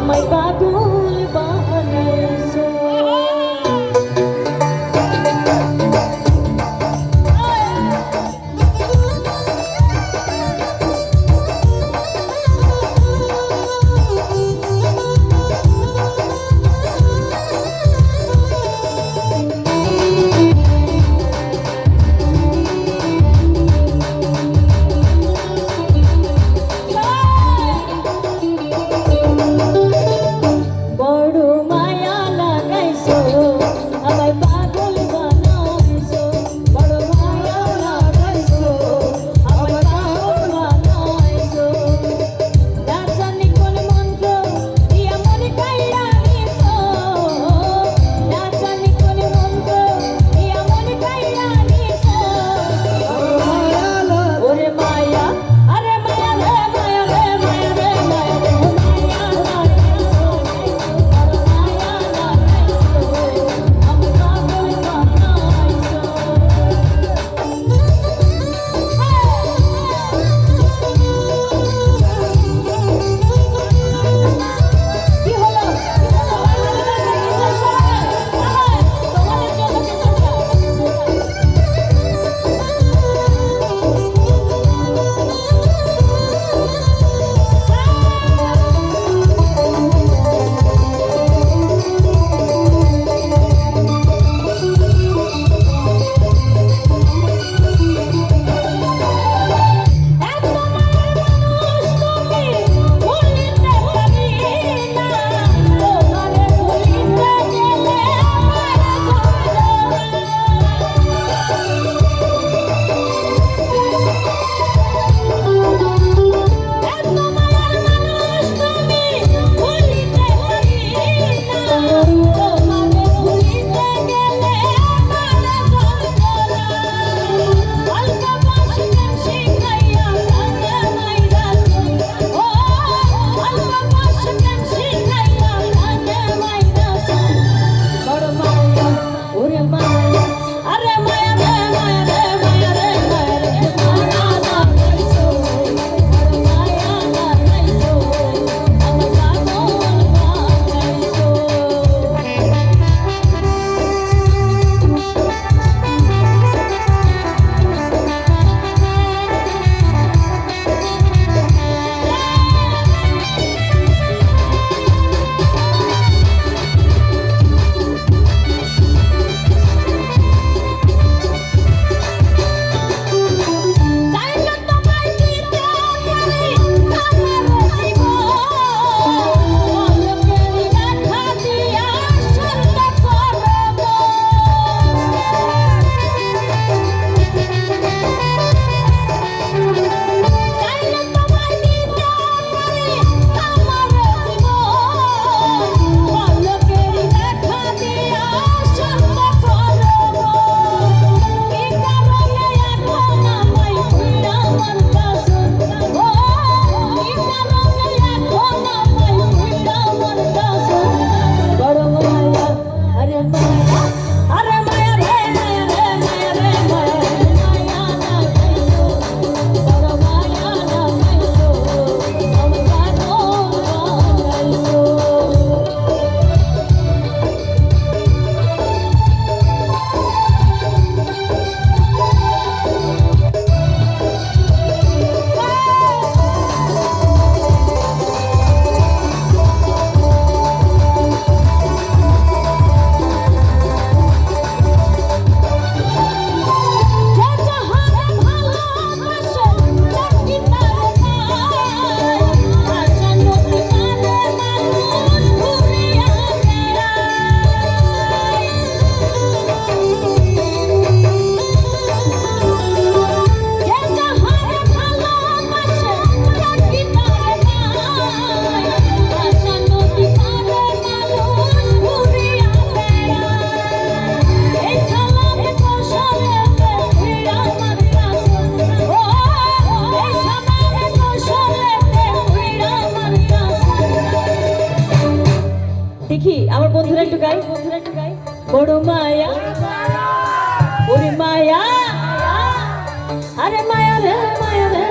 may bago একটু গাই বন্ধুরা একটু গাই। বড় মায়া ওরে মায়া আরে মায়া রে মায়া রে।